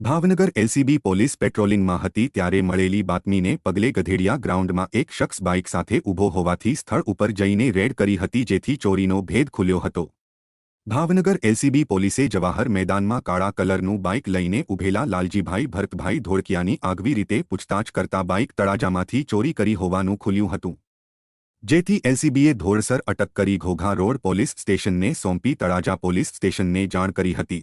Bhavnagar LCB police પેટ્રોલિંગમાં હતી ત્યારે મળેલી બાતમીને પગલે ગધેડિયા ગ્રાઉન્ડમાં એક શખ્સ બાઇક સાથે ઊભો હોવાથી સ્થળ ઉપર જઈને રેડ કરી હતી જેથી ચોરીનો ભેદ ખુલ્યો હતો. ભાવનગર એલસીબી પોલીસે જવાહર મેદાનમાં કાળા કલરનું બાઇક લઈને ઊભેલા લાલજીભાઈ ભરતભાઈ ધોળકિયાની આગવી રીતે પૂછતાછ કરતા બાઇક તળાજામાંથી ચોરી કરી હોવાનું ખુલ્યું હતું. જેથી એલસીબીએ ધોળસર અટક કરી ઘોઘા રોડ પોલીસ સ્ટેશનને સોંપી તળાજા પોલીસ સ્ટેશનને જાણ કરી હતી.